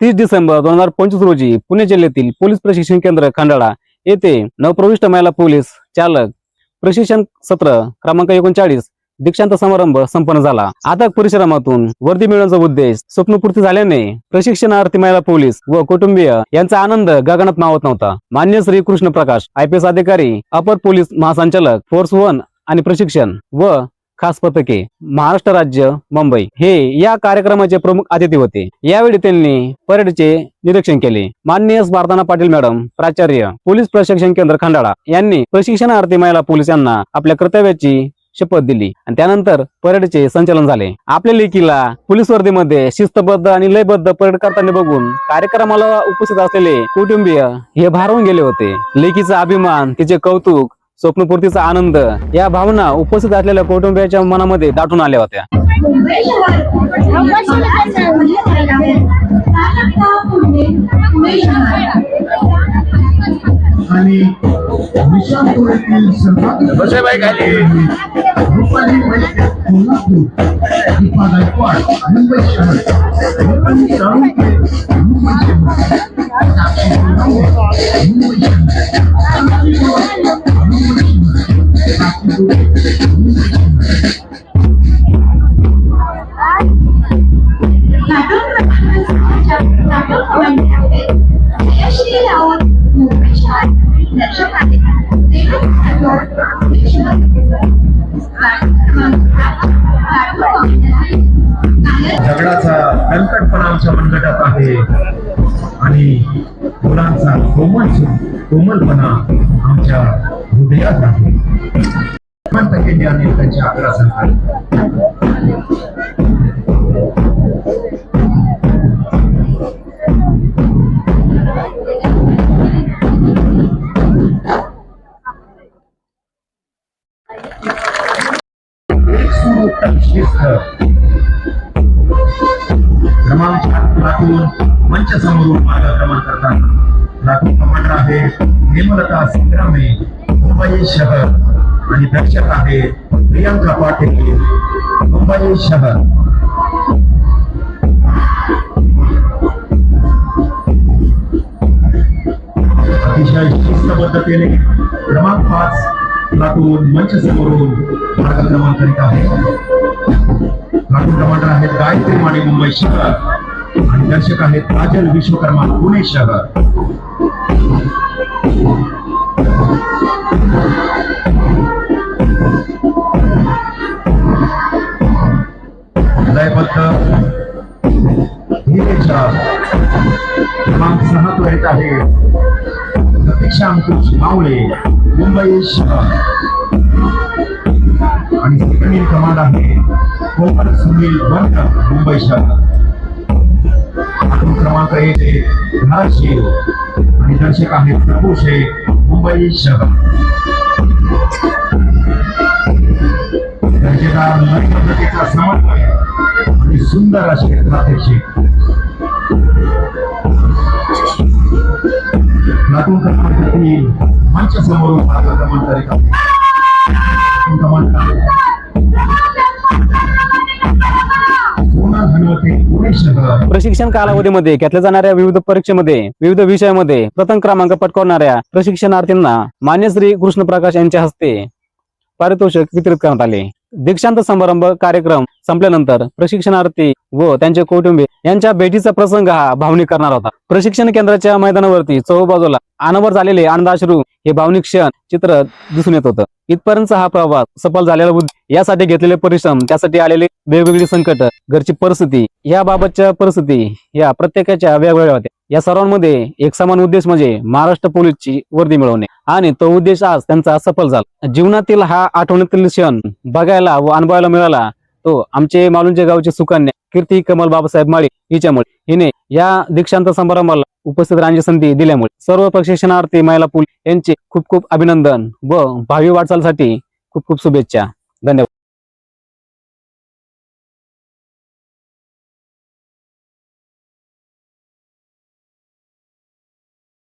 तीस डिसेंबर दोन हजार पंचवीस रोजी पुणे जिल्ह्यातील पोलीस प्रशिक्षण केंद्र खंडाळा येथे नवप्रविष्ट महिला पोलीस चालक प्रशिक्षण सत्र क्रमांक एकोणचाळीस दीक्षांत समारंभ संपन्न झाला. आता परिश्रमातून वर्दी मिळवण्याचा उद्देश स्वप्नपूर्ती झाल्याने प्रशिक्षणार्थी महिला पोलीस व कुटुंबीय यांचा आनंद गगनात मावत नव्हता. मान्य Shri Krishna Prakash I P S अधिकारी अपर पोलीस महासंचालक फोर्स वन आणि प्रशिक्षण व खास पथके महाराष्ट्र राज्य मुंबई. हे या कार्यक्रमाचे प्रमुख अतिथी होते. यावेळी त्यांनी परेडचे निरीक्षण केले. माननीय स्पार्थना पाटील मॅडम प्राचार्य पोलीस प्रशिक्षण केंद्र खंडाळा यांनी प्रशिक्षणार्थी महिला पोलिसांना आपल्या कर्तव्याची शपथ दिली आणि त्यानंतर परेडचे संचालन झाले. आपल्या लेकीला पोलीस वर्दीमध्ये शिस्तबद्ध आणि लयबद्ध परेड करताना बघून कार्यक्रमाला उपस्थित असलेले कुटुंबीय हे भारावून गेले होते. लेकीचा अभिमान तिचे कौतुक स्वप्नपूर्तीचा आनंद. या भावना उपस्थित असलेल्या कुटुंबियाच्या मनामध्ये दाटून आल्या होत्या. आणि सर्वात झगडाचा दणकटपणा आमच्या मनगटात आहे. आणि मुलांचा कोमल कोमलपणा आमच्या हृदयात आहे. श्रीमंत केली आणि त्यांच्या अकरा क्रमांक लातूर मंच समोरून मार्गक्रमण लातूर कमांडर आहे हेमलता संग्रामे मुंबई शहर. आणि दर्शक आहे प्रियांका पाटील मुंबई शहर. अतिशय शिस्त पद्धतीने क्रमांक पाच लाटून मंच समोरून मार्ग क्रमांक करीत आहे. लाटून कमांडर आहेत गायत्री माने मुंबई शहर आणि दर्शक आहेत काजल विश्वकर्मा पुणे शहर. क्रमांक सहा तो येत आहे. प्रतीक्षा अंकुश मावळे मुंबई शहर. आणि सेकंड इन कमांड आहे कोमल सुनील वर्ग मुंबई शहर. आठवण क्रमांक एक आहे आणि दर्शक आहे प्रभू शेख मुंबई शहर. दर्जेदार नवी पद्धतीचा समन्वय आणि सुंदर असे प्रात्यक्षिक लातूर मंच मार्गक्रमण करीत प्रशिक्षण कालावधीमध्ये घेतल्या जाणाऱ्या विविध परीक्षेमध्ये विविध विषयामध्ये प्रथम क्रमांक पटकावणाऱ्या प्रशिक्षणार्थींना मान्य श्री कृष्ण प्रकाश यांच्या हस्ते पारितोषिक वितरित करण्यात आले. दीक्षांत समारंभ कार्यक्रम संपल्यानंतर प्रशिक्षणार्थी व त्यांचे कुटुंबीय यांच्या भेटीचा प्रसंग हा भावनिक करणार होता. प्रशिक्षण केंद्राच्या मैदानावरती चौबाजूला अनावर झालेले आनंदाश्रू हे भावनिक क्षण चित्र दिसून येत होतं. इथपर्यंत हा प्रवास सफल झालेला यासाठी घेतलेले परिश्रम त्यासाठी आलेले वेगवेगळी संकट घरची परिस्थिती याबाबतच्या परिस्थिती या प्रत्येकाच्या वेगवेगळ्या होत्या. या सर्वांमध्ये एक समान उद्देश म्हणजे महाराष्ट्र पोलीसची वर्दी मिळवणे. आणि तो उद्देश आज त्यांचा सफल झाला. जीवनातील हा आठवणीतील क्षण बघायला व अनुभवायला मिळाला तो आमचे मालुंजे गावचे सुकन्या कीर्ती कमल बाबासाहेब माळी हिच्यामुळे. हिने या दीक्षांत समारंभाला उपस्थित राहण्याची संधी दिल्यामुळे सर्व प्रशिक्षणार्थी महिला पुल यांचे खूप खूप अभिनंदन व भावी वाटचालीसाठी खूप खूप शुभेच्छा.